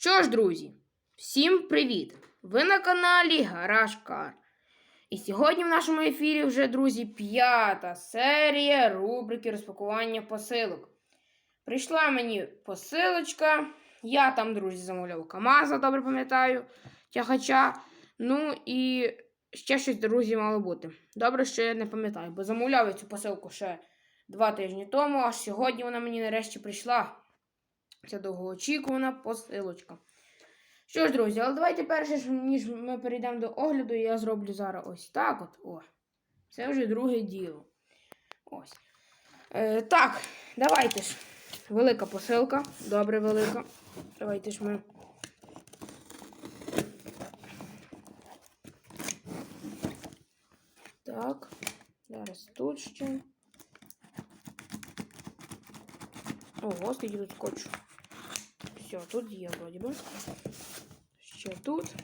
Що ж, друзі, всім привіт! Ви на каналі Гараж Кар. І сьогодні в нашому ефірі вже, друзі, п'ята серія рубрики розпакування посилок. Прийшла мені посилочка. Я там, друзі, замовляв Камаза, добре пам'ятаю, тягача. Ну і ще щось, друзі, мало бути. Добре, що я не пам'ятаю, бо замовляв я цю посилку ще два тижні тому, аж сьогодні вона мені нарешті прийшла. Ця довгоочікувана посилочка. Що ж, друзі, але давайте перше, ніж ми перейдемо до огляду, я зроблю зараз ось так от. О. Це вже друге діло. Ось. Е, так, давайте ж. Велика посилка. Добре, велика. Давайте ж ми. Так. Зараз тут ще. Ого, скільки тут скотчу. Все, тут є, вроді би. Ще тут.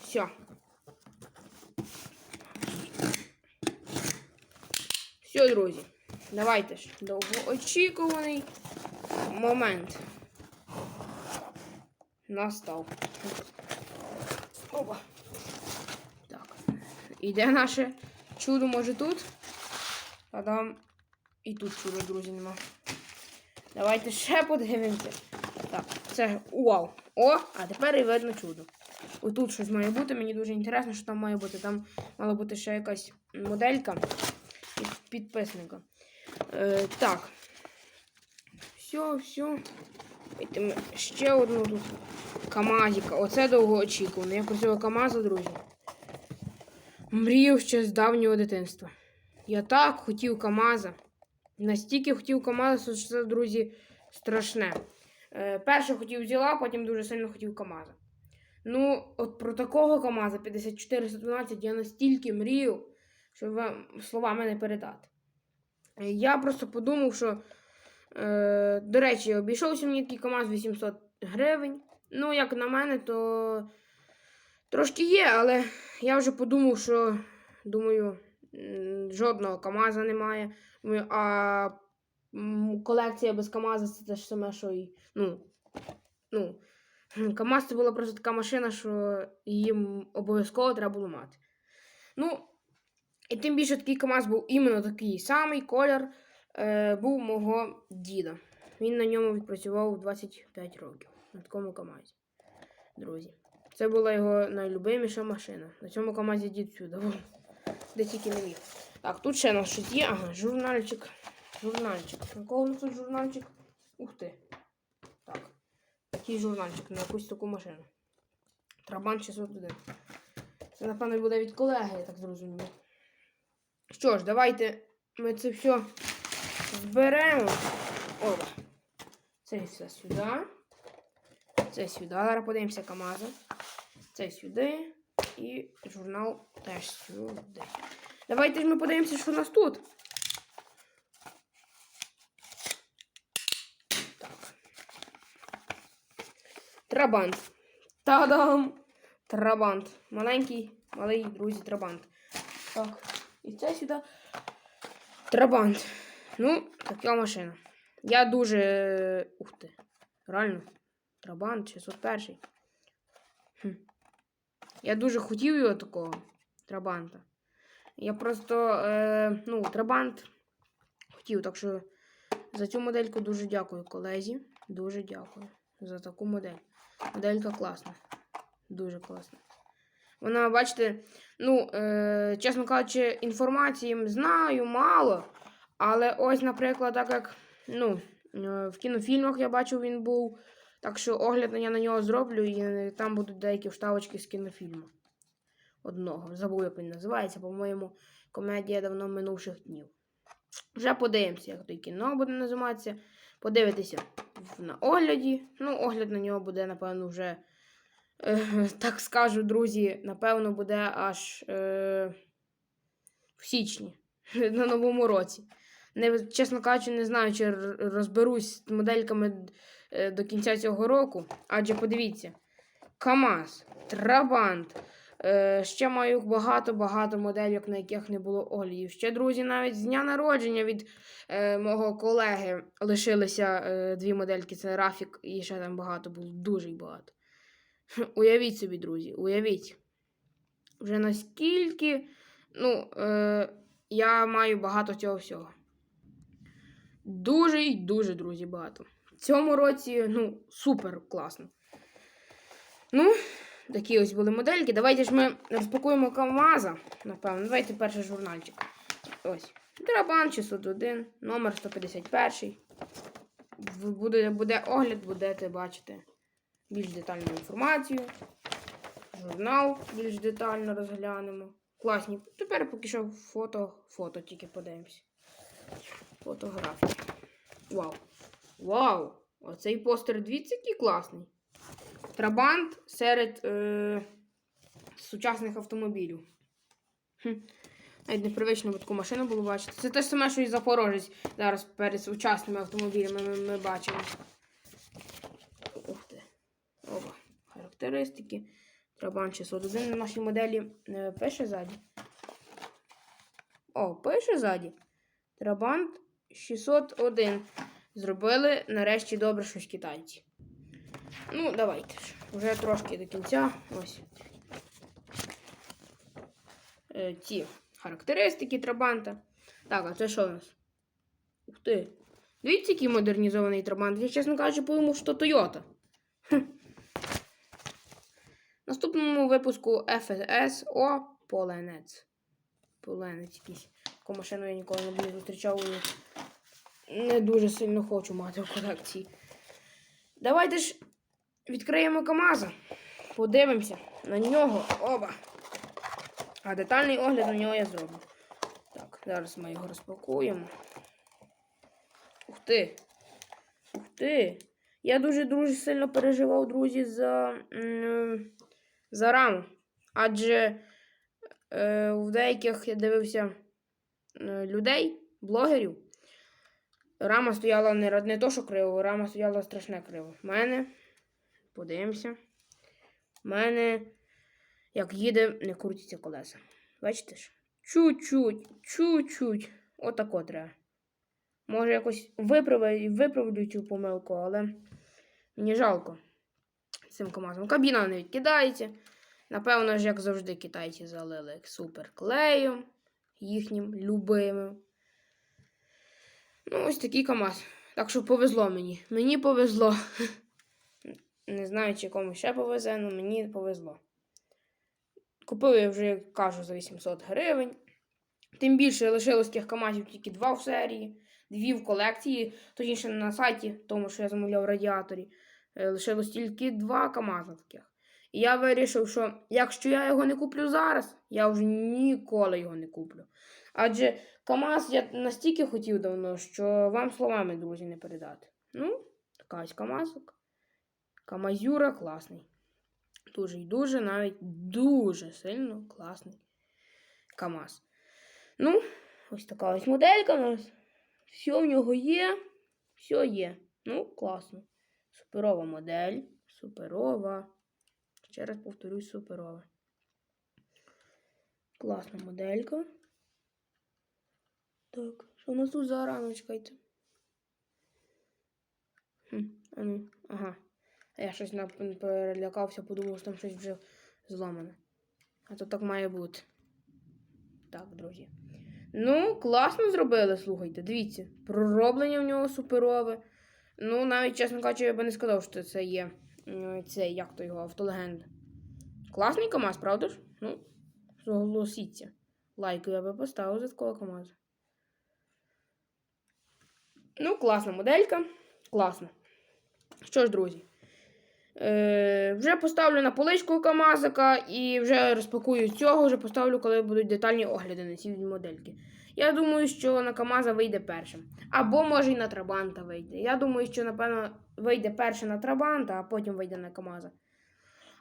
Все. Все, друзі. Давайте ж довгоочікуваний момент. Настав. Опа. Так. Іде наше чудо, може тут? Та-дам. І тут чудо, друзі, нема. Давайте ще подивимося. Так, це вау. О, а тепер і видно чудо. Отут щось має бути. Мені дуже інтересно, що там має бути. Там мала бути ще якась моделька від підписника. Е, так. Все, все. Ще одну тут Камазіка. Оце довгоочікувано. Я про цього Камаза, друзі. Мріяв ще з давнього дитинства. Я так хотів Камаза. Настільки хотів Камаза, що це, друзі, страшне. Е, перше хотів взяла, потім дуже сильно хотів Камаза. Ну, от про такого Камаза 5412 я настільки мрію, що вам словами не передати. Я просто подумав, що, е, до речі, обійшовся мені такий КАМАЗ 800 гривень. Ну, як на мене, то трошки є, але я вже подумав, що думаю, жодного КАМАЗа немає. А колекція без КАМАЗа це те ж саме, що і. Ну, ну, КАМАЗ це була просто така машина, що її обов'язково треба було мати. Ну, і тим більше такий КАМАЗ був іменно такий самий колір е, був мого діда. Він на ньому відпрацював 25 років на такому КАМАЗі. Друзі. Це була його найлюбиміша машина. На цьому КАМАЗі дід всюди. Де тільки не міг. Так, тут ще нас щось є. Ага, журнальчик. Журнальчик. На кого у нас тут журнальчик? Ух ти. Так. Такий журнальчик на якусь таку машину. Трабан 601. Це, напевно, буде від колеги, я так зрозумів. Що ж, давайте ми це все зберемо. Опа. Це все сюди. Це сюди. Зараз подивимося КАМАЗа. Це сюди. І журнал теж сюди. Давайте ж ми подивимося, що у нас тут. Так. Трабант. Та-дам! Трабант. Маленький, малий, друзі, трабант. Так. І це сюди. Трабант. Ну, така машина. Я дуже. Ух ти. Реально. Трабант 601. Я дуже хотів його такого трабанта. Я просто. Е, ну, трабант хотів, так що за цю модельку дуже дякую колезі. Дуже дякую за таку модель. Моделька класна. Дуже класна. Вона, бачите, ну, е, чесно кажучи, інформації знаю мало. Але ось, наприклад, так як ну, е, в кінофільмах я бачив, він був. Так що огляд я на нього зроблю, і там будуть деякі вставочки з кінофільму. Одного. Забув, як він називається, по-моєму, комедія давно минувших днів. Вже подивимося, як то кіно буде називатися. Подивитися на огляді. Ну, огляд на нього буде, напевно, вже. Е, так скажу, друзі, напевно, буде аж е, в січні, на новому році. Не, чесно кажучи, не знаю, чи розберусь з модельками до кінця цього року. Адже подивіться: КАМАЗ, Трабант, Е, ще маю багато-багато моделів, на яких не було оглядів. Ще, друзі, навіть з дня народження від е, мого колеги лишилися е, дві модельки. Це Рафік і ще там багато було, дуже багато. Уявіть собі, друзі, уявіть. Вже наскільки ну, е, я маю багато цього всього. Дуже і дуже, друзі, багато. Цьому році, ну, супер класно. Ну, такі ось були модельки. Давайте ж ми розпакуємо КАМАЗа. Напевно, давайте перший журнальчик. Ось. Драбан 601, номер 151. Буде, буде огляд, будете бачити більш детальну інформацію. Журнал більш детально розглянемо. Класні. Тепер поки що фото, фото тільки подивимось. Фотографії. Вау. Вау! Оцей постер дивіться, який класний. Трабант серед е, сучасних автомобілів. Хм. Навіть непривично би таку машину було бачити. Це те ж саме, що і Запорожець зараз перед сучасними автомобілями ми, ми бачимо. Ух ти. Оба. Характеристики. Трабант 601 на нашій моделі е, пише ззаді. О, пише ззаді. Трабант 601. Зробили нарешті добре щось китайці. Ну, давайте ж. Вже трошки до кінця. Ось. Е, ці характеристики Трабанта. Так, а це що у нас? Ух ти. Дивіться, який модернізований Трабант. Я, чесно кажучи, подумав, що. В наступному випуску FSS О Поленець. Поленець якийсь. Таку машину я ніколи не зустрічав не дуже сильно хочу мати в колекції. Давайте ж відкриємо КАМАЗа. Подивимося на нього. Оба. А детальний огляд на нього я зроблю. Так, зараз ми його розпакуємо. Ух ти! Ух ти! Я дуже-дуже сильно переживав, друзі, за, за раму. Адже е, в деяких я дивився е, людей, блогерів. Рама стояла не, не то, що криво, рама стояла страшне криво. У мене, подивимося. У мене, як їде, не крутяться колеса. Бачите ж? Чуть-чуть, чуть-чуть. Отако треба. Може, якось виправлю, виправлю цю помилку, але мені жалко цим КАМАЗом. Кабіна не відкидається. Напевно ж, як завжди, китайці залили супер клеєм їхнім любимим. Ну, ось такий КАМАЗ. Так що повезло мені. Мені повезло. Не знаю, чи комусь ще повезе, але мені повезло. Купив я вже, як кажу, за 800 гривень. Тим більше лишилось тих КАМАЗів тільки два в серії, дві в колекції, точніше на сайті, тому що я замовляв радіаторі. е, Лишилось тільки два КАМАЗа таких. І я вирішив, що якщо я його не куплю зараз, я вже ніколи його не куплю. Адже КАМАЗ я настільки хотів давно, що вам словами, друзі, не передати. Ну, така ось КАМАЗок. Камазюра класний. Дуже і дуже, навіть дуже сильно класний КАМАЗ. Ну, ось така ось моделька у нас. Все в нього є. Все є. Ну, класно. Суперова модель. Суперова. Ще раз повторюсь, суперова. Класна моделька. Так, що у нас тут за рано, чекайте. Хм, а ну, ага. Я щось перелякався, подумав, що там щось вже зламане. А то так має бути. Так, друзі. Ну, класно зробили, слухайте. Дивіться. Пророблення в нього суперове. Ну, навіть, чесно кажучи, я би не сказав, що це є. е, Це, як то його, автолегенда. Класний КАМАЗ, правда ж? Ну, согласіться. Лайк я би поставив за такого КАМАЗа. Ну, класна моделька. Класно. Що ж, друзі. Е, вже поставлю на поличку КАМАЗика і вже розпакую цього, вже поставлю, коли будуть детальні огляди на ці модельки. Я думаю, що на КАМАЗа вийде першим. Або може і на Трабанта вийде. Я думаю, що, напевно, вийде перше на Трабанта, а потім вийде на КАМАЗа.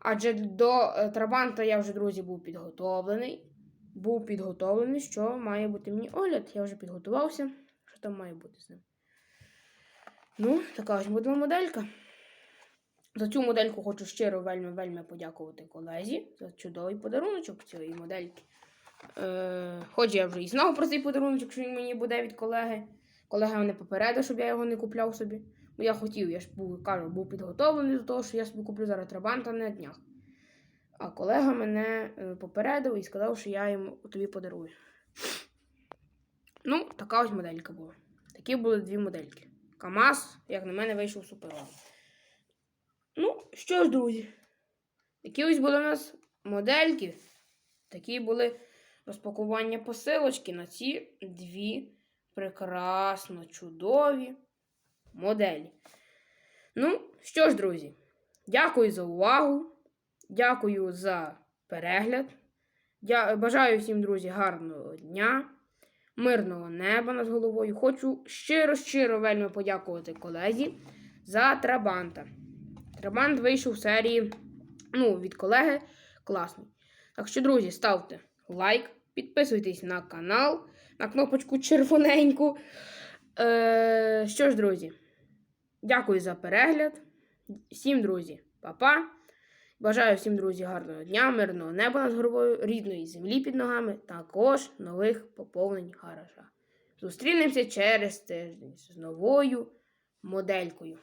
Адже до е, Трабанта я вже, друзі, був підготовлений. Був підготовлений, що має бути мені огляд. Я вже підготувався. Що там має бути з ним? Ну, така ось буде моделька. За цю модельку хочу щиро вельми вельми подякувати колезі за чудовий подаруночок цієї модельки. Е, хоч я вже і знав про цей подарунок, що він мені буде від колеги. Колега мене попередив, щоб я його не купляв собі. Бо я хотів, я ж був, кажу, був підготовлений до того, що я собі куплю зараз трабанта на днях. А колега мене е, попередив і сказав, що я йому тобі подарую. Ну, така ось моделька була. Такі були дві модельки. КАМАЗ, як на мене, вийшов суперовий. Ну, що ж, друзі, такі ось були у нас модельки. Такі були розпакування посилочки на ці дві прекрасно чудові моделі. Ну, що ж, друзі, дякую за увагу. Дякую за перегляд. Я бажаю всім, друзі, гарного дня, мирного неба над головою. Хочу щиро-щиро вельми подякувати колезі за Трабанта. Трабант вийшов в серії ну, від колеги класний. Так що, друзі, ставте лайк, підписуйтесь на канал, на кнопочку червоненьку. Е, що ж, друзі, дякую за перегляд. Всім, друзі, па-па. Бажаю всім, друзі, гарного дня, мирного неба над головою, рідної землі під ногами, також нових поповнень гаража. Зустрінемося через тиждень з новою моделькою.